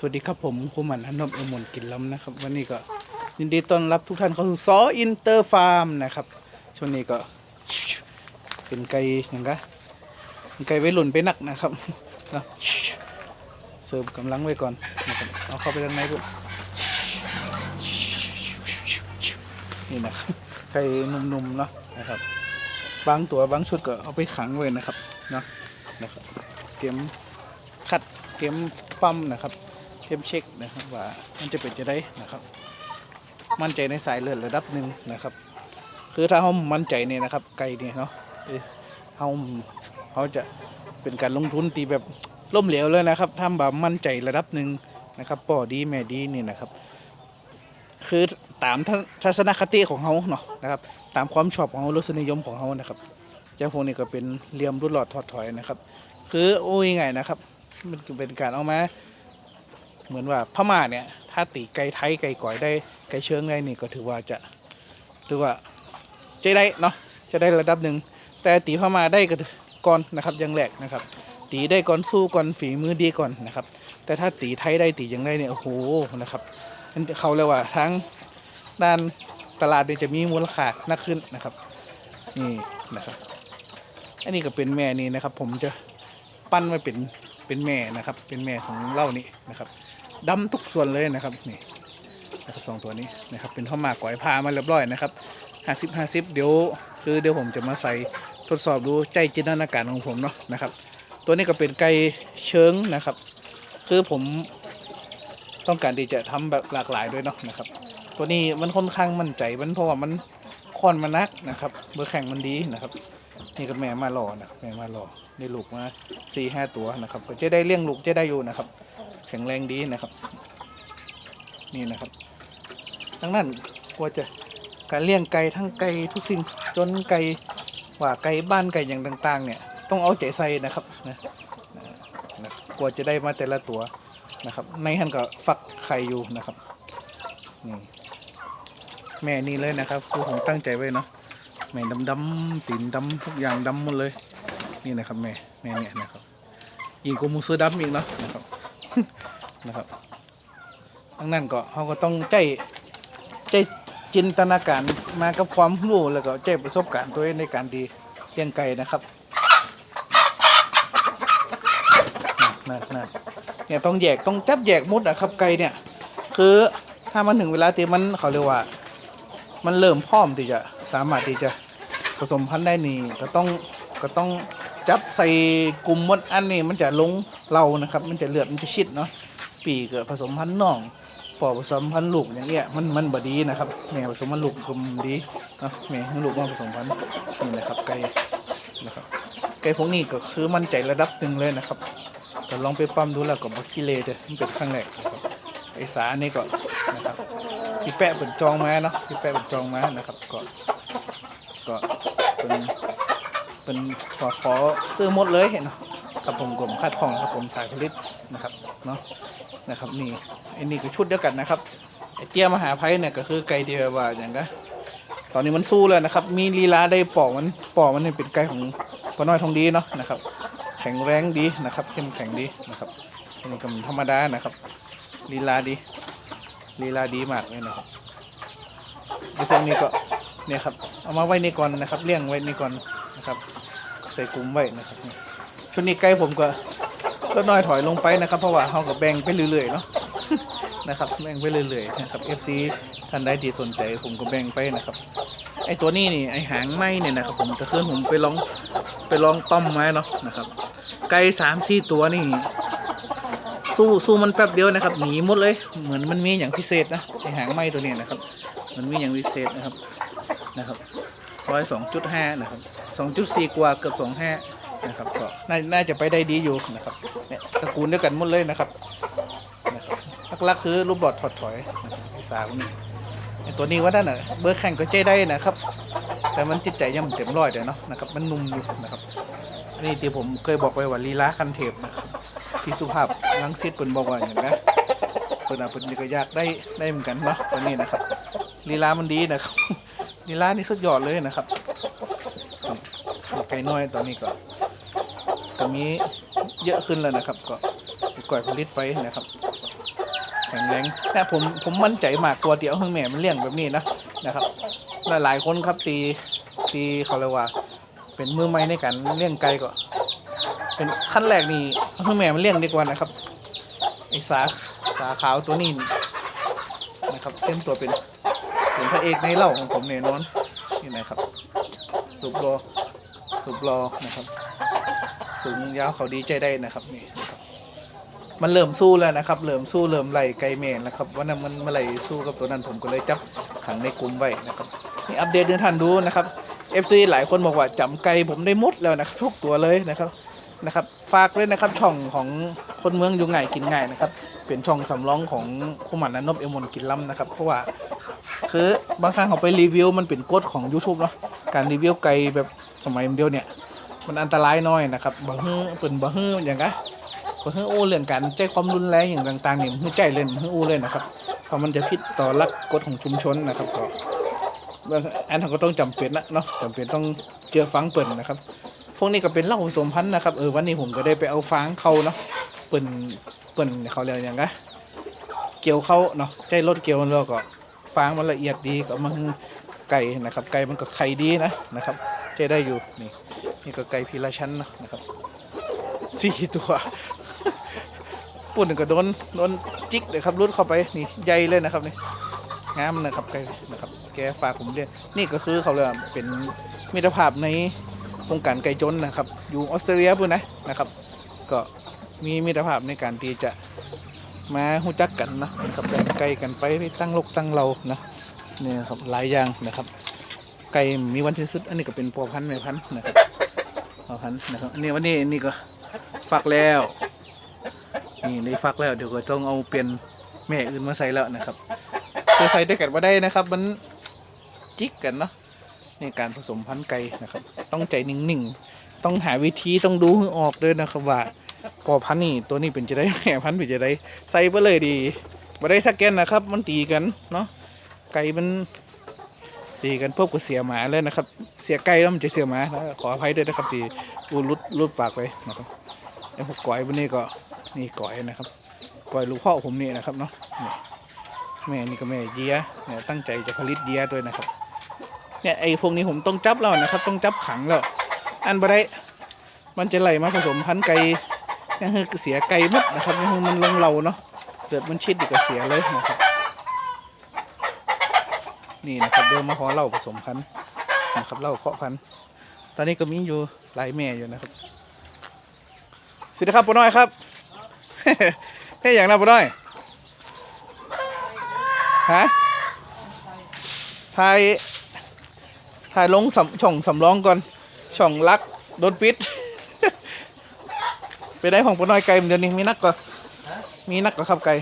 สวัสดีครับผมครูหมันอนบอมนกินล้ำนะครับ วันนี้ก็ยินดีต้อนรับทุกท่านเข้าสู่ซออินเตอร์ฟาร์มนะครับช่วงนี้ก็เป็นไก่ยังไงเป็นไก่ไว้หล่นไปหนักนะครับเนาะเสริมกำลังไว้ก่อนนะครับเอาเข้าไปด้านในด้วยนี่นะครับไก่นุ่มๆเนาะนะครับบางตัวบางชุดก็เอาไปขังไว้นะครับเนาะนะครับเตรียมคัดเตรียมปั๊มนะครับ เทมเช็คนะครับว่ามันจะเป็นจะได้นะครับ มั่นใจในสายเลือดระดับหนึ่งนะครับ คือถ้าเขามั่นใจเนี่ยนะครับ ไก่เนี่ยเนาะเขาเขาจะเป็นการลงทุนตีแบบล้มเหลวเลยนะครับทำแบบมั่นใจระดับหนึ่งนะครับป่อดีแม่ดีนี่นะครับ คือตามทัศทัศนคติของเขาเนาะนะครับ ตามความชอบของเขารสนิยมของเขานะครับเจ้าพวกนี้ก็เป็นเหลี่ยมรุ่นหลอดถอดถอยนะครับ คือโอ้ยไงนะครับ มันเป็นการเอามา เหมือนว่าพม่าเนี่ย ถ้าตีไกไทยไกก่อยได้ไกเชิงได้นี่ก็ถือว่าจะถือว่าจะได้เนาะจะได้ระดับหนึ่งแต่ตีพม่าได้ก็ก่อนนะครับยังแรกนะครับ ตีได้ก่อนสู้ก่อนฝีมือดีก่อนนะครับ แต่ถ้าตีไทยได้ตียังได้เนี่ยโอ้โหนะครับมันจะเขาเรียกว่าทั้งด้านตลาดเนี่ยจะมีมูลค่านักขึ้นนะครับนี่นะครับ อันนี้ก็เป็นแม่นี่นะครับ ผมจะปั้นไว้เป็นเป็นแม่นะครับ เป็นแม่ของเล่านี่นะครับ ดำทุกส่วนเลยนะครับนี่นะครับสองตัวนี้นะครับเป็นข้าวหมากก๋อยพามาเรียบร้อยนะครับห้าสิบห้าสิบเดี๋ยวคือเดี๋ยวผมจะมาใส่ทดสอบดูใจจินตนาการของผมเนาะนะครับ ตัวนี้ก็เป็นไก่เชิงนะครับ คือผมต้องการที่จะทำแบบหลากหลายด้วยเนาะนะครับ ตัวนี้มันค่อนข้างมั่นใจมันเพราะว่ามันคอนมันนักนะครับเบอร์แข่งมันดีนะครับ นี่ก็แม่มารอนะครับแม่มารอได้ลูกมาสี่ห้าตัวนะครับก็จะได้เลี้ยงลูกจะได้อยู่นะครับ แข็งแรงดีนะครับ นี่นะครับดังนั้นกว่าจะการเลี้ยงไก่ทั้งไก่ทุกสิ่งจนไก่ว่าไก่บ้านไก่อย่างต่าง ๆ เนี่ย ต้องเอาใจใส่นะครับนะนะกว่าจะได้มาแต่ละตัวนะครับ ในหันก็ฟักไข่อยู่นะครับนี่แม่นี่เลยนะครับคือผมตั้งใจไว้เนาะ แม่ดำดำตีนดำทุกอย่างดำหมดเลย นี่นะครับแม่แม่เนี่ยนะครับอีกกว่าหมูเสือดำอีกเนาะนะครับนะครับดังนั้นก็เขาก็ต้องใจใจจินตนาการมากับความรู้แล้วก็ใจประสบการณ์ตัวเองในการดีเลี้ยงไก่นะครับนั่นนั่นเนี่ยต้องแยกต้องจับแยกมุดนะครับไก่เนี่ย คือถ้ามันถึงเวลาที่มันเขาเรียกว่า มันเริ่มพร้อมที่จะสามารถที่จะผสมพันธุ์ได้นี่ก็ต้องก็ต้องจับใส่กลุ่มมดอันนี้มันจะลงเรานะครับ มันจะเลือดมันจะชิดเนาะปีกก็ผสมพันธุ์น่องปอผสมพันธุ์ลูกอย่างเงี้ยมันมันบดีนะครับแม่ผสมพันธุ์ลูกกลมดีเนาะแม่ให้ลูกมาผสมพันธุ์นี่นะครับไก่นะครับไก่พวกนี้ก็คือมั่นใจระดับหนึ่งเลยนะครับแต่ลองไปปั๊มดูแล้วก็บักคิเลเด้อมันเป็นครั้งแรกนะครับไอสานี่ก็นะครับ พี่แปะเป็นจองมาเนาะพี่แปะเป็นจองมานะครับ ก็ก็เป็นเป็นขอขอซื้อหมดเลยเนาะครับผมกลมคัดของครับผมสายผลิตนะครับเนาะนะครับนี่ไอ้นี่ก็ชุดเดียวกันนะครับไอเตี้ยมหาภัยเนี่ยก็คือไก่ที่แบบว่าอย่างก็ตอนนี้มันสู้แล้วนะครับ มีลีลาได้ปอกมันปอกมันเนี่ยเป็นไก่ของปอน้อยทองดีเนาะนะครับ แข็งแรงดีนะครับเข้มแข็งดีนะครับอันนี้ก็ธรรมดานะครับลีลาดี ลีลาดีมากเลยนะครับไอ้พวกนี้ก็เนี่ยครับเอามาไว้ในก่อนนะครับเลี้ยงไว้ในก่อนนะครับ ใส่กลุ่มไว้นะครับชุดนี้ไก่ผมก็ลดน้อยถอยลงไปนะครับ เพราะว่าเขาก็แบ่งไปเรื่อยๆเนาะนะครับแบ่งไปเรื่อยๆนะครับ FC ท่านใดที่สนใจผมก็แบ่งไปนะครับไอตัวนี้นี่ไอหางไหมเนี่ยนะครับ ผมจะเคลื่อนผมไปลองไปลองต้อมไม้เนาะนะครับ ไก่สามสี่ตัวนี่ สู้สู้มันแป๊บเดียวนะครับหนีหมดเลย เหมือนมันมีอย่างพิเศษนะไอหางไหมตัวนี้นะครับ มันมีอย่างพิเศษนะครับนะครับร้อยสองจุดห้านะครับสองจุดสี่กว่าเกือบสองห้านะครับก็น่าจะไปได้ดีอยู่นะครับเนี่ยตระกูลเดียวกันหมดเลยนะครับนะครับลักๆคือรูปบอดถอดถอยไอสาวนี่ไอตัวนี้ว่าด้านน่ะเบอร์แข่งก็ใจได้นะครับ แต่มันจิตใจยังไม่เต็มร้อยเดี๋ยวเนาะนะครับมันนุ่มอยู่นะครับนนี่ที่ผมเคยบอกไปว่าลีลาคันเทปนะครับ พี่สุภาพลังสิตเพิ่นบอกว่าอย่างนั้นเพิ่นอะเพิ่นก็อยากได้ได้เหมือนกันเนาะตัวนี้นะครับลีลามันดีนะครับลีลานี่สุดยอดเลยนะครับไก่น้อยตอนนี้ก็ก็มีเยอะขึ้นแล้วนะครับ ก็ก่อยผลิตไปนะครับแข็งแรงแต่ผมผมมั่นใจมากกว่าที่เอาให้แม่มันเลี้ยงแบบนี้นะนะครับหลายหลายคนครับตีตีเขาเรียกว่า เป็นมือใหม่ในการเลี้ยงไก่ก็ เป็นขั้นแรกนี่เอาให้แม่มันเลี้ยงดีกว่านะครับไอ้สาสาขาวตัวนี้นะครับเต็มตัวเป็นเป็นพระเอกในเล่าของผมแน่นอนนี่นะครับรูปรอรูปรอนะครับ สูงยาวเขาดีใจได้นะครับนี่มันเริ่มสู้แล้วนะครับเริ่มสู้เริ่มไล่ไกลเมนนะครับวันนั้นมันมาไล่สู้กับตัวนั้นผมก็เลยจับขังในกลุ่มไว้นะครับนี่อัปเดตเดือนทันดูนะครับ FC หลายคนบอกว่าจำไกลผมได้หมดแล้วนะครับทุกตัวเลยนะครับ นะครับฝากเลยนะครับช่องของคนเมืองอยู่ง่ายกินง่ายนะครับ เป็นช่องสำรองของคุมันนบเอมอนกินล้ำนะครับเพราะว่าคือบางครั้งเขาไปรีวิวมันเป็นกฎของ YouTube เนาะการรีวิวไกลแบบสมัยเดียวเนี่ย มันอันตรายน้อยนะครับบ่ฮื้อเปิ่นบ่ฮื้ออย่างกะบ่ฮื้ออู้เรื่องการใจความรุนแรงอย่างต่างๆนี่ยมันฮึใจเล่นมันฮื้ออู้เล่นะครับเพราะมันจะผิดต่อหลักกฎของชุมชนนะครับก็อันเราก็ต้องจำเป็นนะเนาะจำเป็นต้องเจอฟังเปิ่นนะครับ พวกนี้ก็เป็นเหล่าผสมพันธุ์นะครับ เออวันนี้ผมก็ได้ไปเอาฟางเขาเนาะเปิ่นเปิ่นเขาเรียกอย่างกะเกี่ยวเขาเนาะใจรถเกี่ยวแล้วก็ฟางมันละเอียดดีก็มาฮื้อไก่นะครับ ไก่มันก็ไข่ดีนะนะครับใจได้อยู่นี่นี่ก็ไก่พีละชั้นนะนะครับสี่ตัวปุ่นก็โดนโดนจิกเลยครับรุดเข้าไปนี่ใหญ่เลยนะครับนี่งามนะครับไก่นะครับ แกฝากผมเรียกนี่ก็คือเขาเรียกเป็นมิตรภาพใน วงการไก่จนนะครับ อยู่ออสเตรเลียพุ่นนะนะครับ ก็มีมิตรภาพในการที่จะมาหูจักกันนะนะครับแบ่งไก่กันไปไปตั้งลกตั้งเรานะเนี่นะครับหลายอย่างนะครับ ไก่มีวันสิ้นสุด อันนี้ก็เป็นพ่อพันธุ์แม่พันธุ์นะครับพ่อพันธุ์นะครับอันนี้วันนี้อันนี้ก็ฟักแล้วนี่ได้ฟักแล้วเดี๋ยวก็ต้องเอาเปลี่ยนแม่อื่นมาใส่แล้วนะครับคือใส่ได้กันมาได้นะครับ มันจิกกันเนาะ ในการผสมพันธุ์ไก่นะครับ ต้องใจนิ่งๆ ต้องหาวิธีต้องดูให้ออกด้วยนะครับว่าพอพันธุ์นี่ตัวนี้เป็นจะได้แม่พันธุ์เป็นจะได้ใส่ไปเลยดีมาได้สแกนนะครับ มันตีกันเนาะไก่มันตีกันพวกก็เสียหมาเลยนะครับ เสียไก่แล้วมันจะเสียหมานะขออภัยด้วยนะครับตีอูรุดรุดปากไปนะครับไอ้พวกก้อยพวกนี้ก็นี่ก้อยนะครับก้อยลูกพ่อผมนี่นะครับเนาะแม่นี่ก็แม่เยียเนี่ยตั้งใจจะผลิตเยียด้วยนะครับ เนี่ยไอ้พวกนี้ผมต้องจับแล้วนะครับ ต้องจับขังแล้ว อันบ่ได้มันจะไหลมาผสมพันธุ์ไก่ยังคือเสียไก่หมดนะครับยังคือมันลงเราเนาะเกิดมันชิดอีกก็เสียเลยนะครับ นี่นะครับเดินมาขอเล่าผสมพันธุ์นะครับเล่าเพาะพันธุ์ตอนนี้ก็มีอยู่หลายแม่อยู่นะครับสวัสดีครับป้น้อยครับเฮ้ยอย่างนะป้น้อยฮะถ่าย ถ่ายลงสช่องสำรองก่อน ช่องลักโดนปิด ไปได้ของปน้อยไก่เดี๋ยวนี้มีนักก็มีนักก็ครับไก่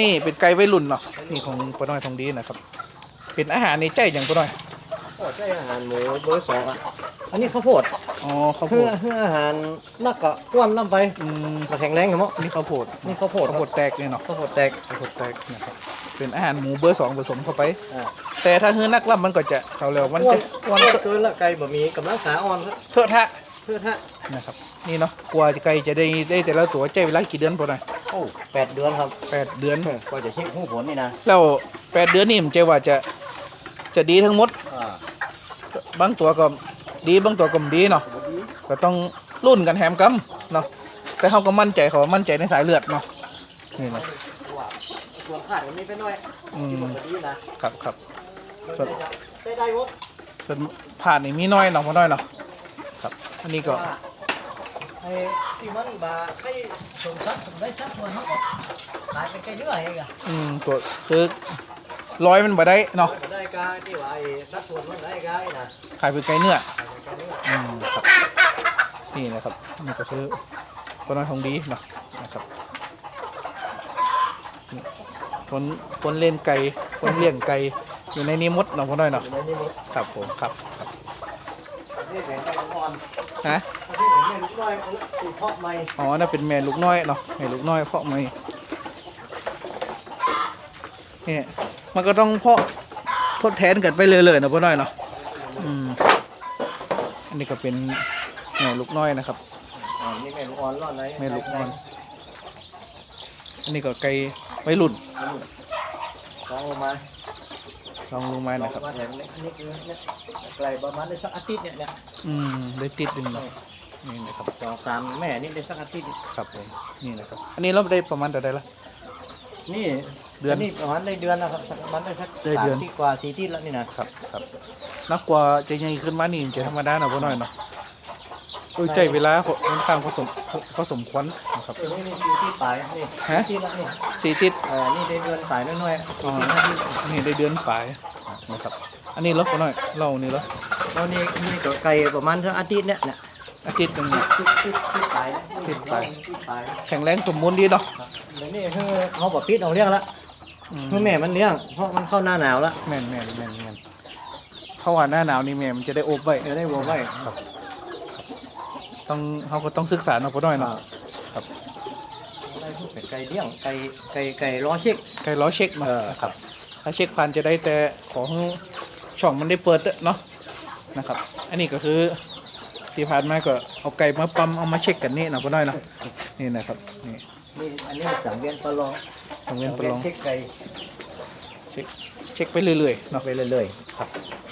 นี่เป็นไก่ไวรุ่นเนาะนี่ของปน้อยทองดีนะครับ เป็นอาหารในใจอย่างปน้อย โอ้ใช่อาหารหมูเบอร์สองอะอันนี้ข้าวโพดอ๋อข้าวโพเพื่อดเพื่ออาหารนักก็อ้วนน้ำไปอืมมาแข็งแรงครับมั้งนี่ข้าวโพดนี่ข้าวโพดข้าวโพดแตกเนี่ยเนาะข้าวโพดแตกข้าวโพดแตกนะครับเป็นอาหารหมูเบอร์สองผสมเข้าไป อ่าแต่ถ้าเฮือนักล่ำมันก็จะเขาเรียกว่ามันอ้วนจะอ้วนเกินละไก่บะหมี่กำลังขาอ่อนครับเถอะทะเพื่อถ้านะครับนี่เนาะกลัวจะไก่จะได้ได้แต่ละตัวใจเวลากี่เดือนป้าน้อยโอ้แปดเดือนครับแปดเดือน ก็จะเช็คหูผลนี่นะแล้วแปดเดือนนี่มันจะว่าจะจะดีทั้งหมด อ่า บางตัวก็ดีบางตัวก็ไม่ดีเนาะบดีก็ต้องรุ่นกันแฮมกัมเนาะแต่เขาก็มั่นใจเขาว่ามั่นใจในสายเลือดเนาะนี่เนาะว่าส่วนขาดมันมีไปหน่อยอืมที่มันบดีนะครับครับส่วนได้ได้หมดส่วนผ่านนี่มีน้อยเนาะพอน้อยเนาะครับ อันนี้ก็ว่าไอ้ที่มันบาให้สมทรัพย์สมได้ทรัพย์มันเขาก็ขายเป็นไก่เนื้อเองอะอืมตัวคือร้อยมันบ่ได้เนาะได้ กาที่ว่าไอ้สัดส่วนมันได้กาไอ้นะขายเป็นไก่เนื้อขายเป็นไก่เนื้ออืมครับนี่นะครับนี่ก็คือพอน้อยทองดีเนาะนะครับนี่คนคนเล่นไก่คนเลี้ยงไก่อยู่ในนี้หมดเนาะพอน้อยเนาะอยู่ในนี้หมดครับผมครับครับนี่แบ่งกันอ่อนฮะนี่แบ่งให้ลูกน้อยเอาละสูตรเพาะใหม่อ๋อน่าเป็นแม่ลูกน้อยเนาะแม่ลูกน้อยเพาะไม่เนี่ยมันก็ต้องเพาะ ทดแทนกันไปเรื่อยๆนะพ่อน้อยเนาะอืมอันนี้ก็เป็นแม่ลูกน้อยนะครับอ่านี่แม่ลูกอ่อนรอดไหนแม่ลูกอ่อน อันนี้ก็ไก่ไว้รุ่นลองลงมาลองลงมาลองนะครับมาแถมนี่นี่คือเนี่ยไกลประมาณได้สักอาทิตย์เนี่ยเนี่ยอืมได้ติดดึงเนาะนี่นะครับ สองสามแม่นี่ได้สักอาทิตย์ ครับผมนี่นะครับ อันนี้เราได้ประมาณเท่าไหร่ละนี่ เดือนนี่ประมาณได้เดือนแล้วครับประมาณได้สักได้สามเดือน ที่กว่าสี่ที่แล้วนี่นะครับครับนักกว่าจะใหญ่ขึ้นมานี่มันจะธรรมดาหน่อยพอหน่อยเนาะโอ้ยใจเวลาค่อนข้างผสมผสมควรนะครับ เออนี่นี่สี่ที่ปลายนี่ฮะ สี่ที่แล้วนี่สี่ติด เออนี่ได้เดือนปลายน้อยๆอ๋อ สี่ที่ห้าที่อันนี้ได้เดือนปลายนะครับ อันนี้ลดพอหน่อยเรานี่ลดแล้วนี่นี่ตัวไก่ประมาณสักอาทิตย์เนี่ยเนี่ยอาทิตย์หนึงเนี่ย ที่ที่ที่ปลายเนี่ยที่ปลาย ที่ปลาย แข็งแรงสมบูรณ์ดีเนาะครับเดี๋ยวนี้คือเขาบอกปิดเอาเลี้ยงละ อืมคือแม่มันเลี้ยง เพราะมันเข้าหน้าหนาวแล้วแม่นแม่นแม่นแม่นเพราะว่าหน้าหนาวนี่แม่มันจะได้อบไว้ เดี๋ยวได้วัวไว้ครับ ต้องเขาก็ต้องศึกษาเนาะพอหน่อยเนาะครับได้พวกเป็ดไก่เลี้ยงไก่ไก่ไก่ล้อเช็คไกลล้อเช็คเนาะเออครับ ถ้าเช็คพันจะได้แต่ของช่องมันได้เปิดเนาะนะครับ อันนี้ก็คือ ที่ผ่านมาก็เอาไก่มาปั๊มเอามาเช็คกันนี่นะพ่อน้อยเนาะนี่นะครับนี่นี่อันนี้สังเวียนประลองสังเวียนประลองเช็คไก่เช็คเช็คไปเรื่อยๆเนาะไปเรื่อยครับ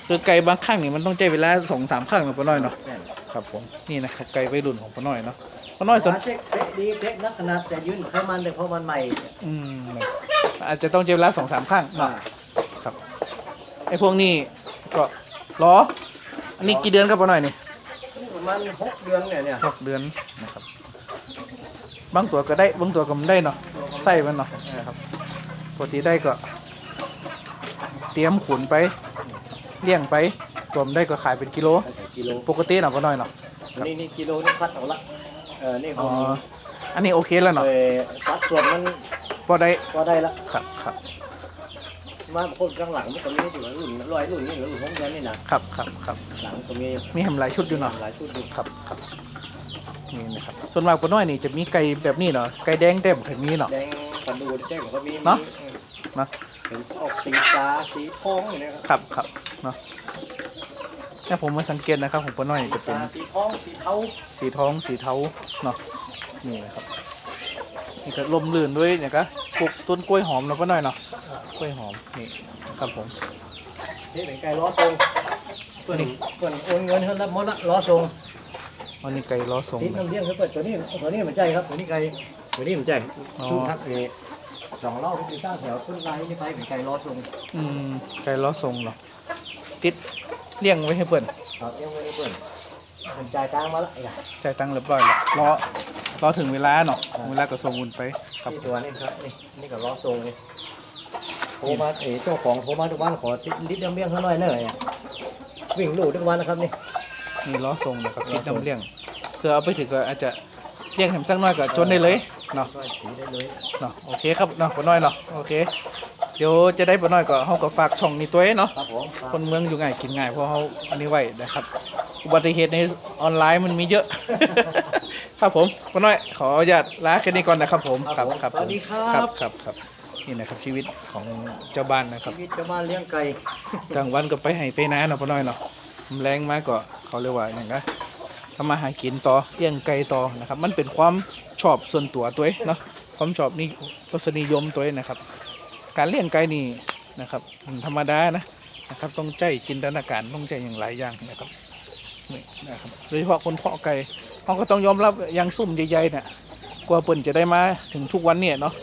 คือไก่บางครั้งนี่มันต้องใช้เวลาสองสามครั้งนะพ่อน้อยเนาะๆแน่นครับผมนี่นะครับไก่วัยรุ่นของพ่อน้อยเนาะพ่อน้อยสนเช็คเป๊ะดีเป๊ะนักขนาดจะยืนไขมันเลยเพราะมันใหม่อืมนี่อาจจะต้องใช้เวลาสองสามครั้งเนาะครับไอ้พวกนี้ก็ล้ออันนี้กี่เดือนครับพ่อน้อยนี่ประ มาณหกเดือนเนี่ยเนี่ยหกเดือนนะครับ บางตัวก็ได้บางตัวก็ไม่ได้เนาะไส้มันเนาะนะครับปกติได้ก็ เตรียมขุนไปเลี้ยงไปตัวมันได้ก็ขายเป็นกิโลตั้งแต่กิโลปกติเนาะพ่อน้อยเนาะครับนี่นี่กิโลนี่คัดเอาละเออนี่พอ๋ออมีอันนี้โอเคแล้วเนาะเออสัดส่วนมันพอได้ก็ได้ละครับครับ มาคนข้างหลังมันก็มีอยู่รุ่นร้อยรุ่นนี่รุ่นของเดือนนี่นะครับครับครับหลังก็มีมีแฮมหลายชุดอยู่เนาะหลายชุดอยู่ครับครับนี่นะครับส่วนมากพ่อน้อยนี่จะมีไก่แบบนี้เนาะไก่แดงเต็มเคยมีเนาะแดงกระดูดแดงก็มีเนาะมีเนาะเป็นออกสีฟ้าสีทองอย่างเนี้ยครับครับครับเนาะเนี่ยผมมาสังเกตนะครับของพ่อน้อยจะเป็นฟ้าสีทองสีเทาสีทองสีเทาเนาะนี่นะครับ นี่ก็ลมลื่นด้วยเนี่ยก็ปลูกต้นกล้วยหอมเนาะพ่อน้อยเนาะกล้วยหอมนี่ครับผมที่เป็นไก่ล้อทรงเพื่อนนี่เพื่อนโอนเงินให้รับหมดละล้อทรงอันนี้ไก่ล้อทรงติดนะน้ำเลี้ยงคือเปิดตัวนี้ตัวนี้มันใจครับตัวนี้ไก่ตัวนี้มันใจอ๋อชุดทักเอสองเล่าที่ตั้งแถวต้นไม้นี่ไปเป็นไก่ล้อทรงอืมไก่ล้อทรงเนาะติดเลี้ยงไว้ให้เปิ่นครับยังไม่ได้เปิด มันจ่ายตังค์มาละไอ้จ่ายตังค์เรียบร้อยแล้วรอรอถึงเวลาเนาะเวลาก็ส่งบุญไปครับนี่ตัวนี้ครับนี่นี่ก็ล้อทรงนี่โทรมาเอ๋เจ้าของโทรมาทุกวันขอติดนิดน้ำเลี้ยงเขาหน่อยเนอะเนี่ยวิ่งลู่ทุกวันนะครับนี่นี่ล้อทรงนะครับล้อทรงติดน้ำเลี้ยงเพื่อเอาไปถึงก็อาจจะเลี้ยงแหมสักหน้อยก็จนได้เลยเนาะ ช่วยสีได้เลย เนาะโอเคครับเนาะปน้อยเนาะโอเค เดี๋ยวจะได้ปน้อยก็เฮาก็ฝากช่องนี้ตัวเองเนาะ ครับผมครับคนเมืองอยู่ง่ายกินง่ายเพราะเฮาอันนี้ไว้นะครับ อุบัติเหตุในออนไลน์มันมีเยอะ ครับผมปน้อยขออนุญาตลาแค่นี้ก่อนนะครับผมครับผมครับสวัสดีครัครับบครับครับนี่นะครับชีวิตของเจ้าบ้านนะครับ ชีวิตชาวบ้านเลี้ยงไก่กลางวันก็ไปให้ไปนาเนาะปน้อยเนาะแรงมาก็เขาเรียกว่าอย่างไรทำมาหากินต่อเลี้ยงไก่ต่อนะครับ มันเป็นความชอบส่วนตัวตัวเองเนาะความชอบนี่รสนิยมตัวเองนะครับ การเลี้ยงไก่นี่นะครับมันธรรมดานะนะครับ ต้องใจจินตนาการต้องใจอย่างหลายอย่างนะครับนี่นะครับโดยเฉพาะคนเพาะไก่เขาก็ต้องยอมรับอย่างซุ่มใหญ่ๆเนี่ยกว่าเปิ่นจะได้มาถึงทุกวันเนี่ยเนาะ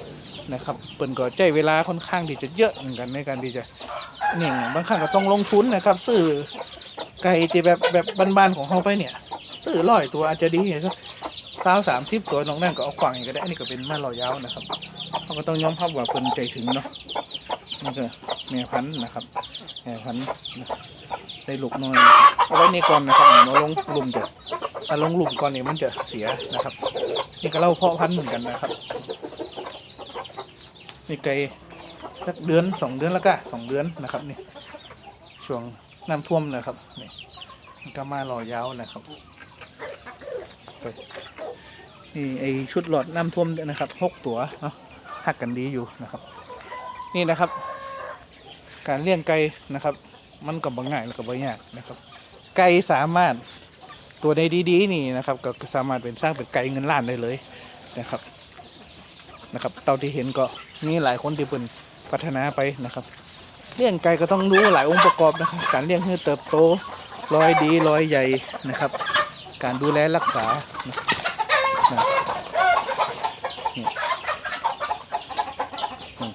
นะครับเปิ่นก็ใจเวลาค่อนข้างที่จะเยอะเหมือนกันในการที่จะนี่บางครั้งก็ต้องลงทุนนะครับซื้อไก่ที่แบบแบบบ้านๆของเขาไปเนี่ยซื้อร้อยตัวอาจจะดีสักสาวสามสิบตัวน้องนั่นก็เอาขวางอีกก็ได้อันนี้ก็เป็นมาลอยยาวนะครับ เขาก็ต้องย้อมรับว่าคนใจถึงเนาะนี่ก็แม่พันธุ์นะครับแม่พันธุ์นะได้ลูกน้อยเอาไว้นี่ก่อนนะครับมาลงลุมจะถ้าลงหลุมก่อนเนี่ยมันจะเสียนะครับ นี่ก็เล่าเพาะพันธุ์เหมือนกันนะครับนี่ไก่สักเดือนสองเดือนแล้วก็สองเดือนนะครับนี่ช่วงน้ำท่วมนะครับนี่ก็มารอยาวนะครับนี่ไอชุดหลอดน้ำท่วมด้วยนะครับหกตัวเนาะ หักกันดีอยู่นะครับ นี่นะครับ การเลี้ยงไก่นะครับ มันก็บ่ง่ายแล้วก็บ่ยากนะครับ ไก่สามารถตัวในดีๆนี่นะครับ ก็สามารถเป็นสร้างเป็นไก่เงินล้านได้เลยนะครับนะครับเต่าที่เห็นก็มีหลายคนที่เป็นพัฒนาไปนะครับเลี้ยงไก่ก็ต้องรู้หลายองค์ประกอบนะครับ การเลี้ยงให้เติบโตรอยดีรอยใหญ่นะครับ การดูแลรักษานะนะนี่นี่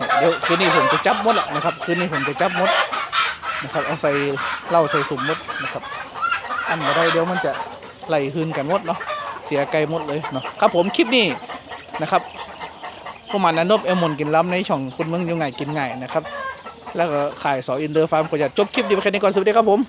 อะ เดี๋ยวคืนนี้ผมจะจับมดแหละนะครับ คืนนี้ผมจะจับมดนะครับ เอาใส่เหล้าใส่สุ่มมดนะครับ อันมาได้เดี๋ยวมันจะไหลคืนกันมดเนาะ เสียไกลมดเลยเนาะ ครับผมคลิปนี้นะครับประมาณนั้นนบเอลมอนกินล้ำในช่องคุณเมืองยังไงกินง่ายนะครับ แล้วก็ขายสออินเดอร์ฟาร์มก็จะจบคลิปดีไปแค่นี้ก่อนสวัสดีครับผม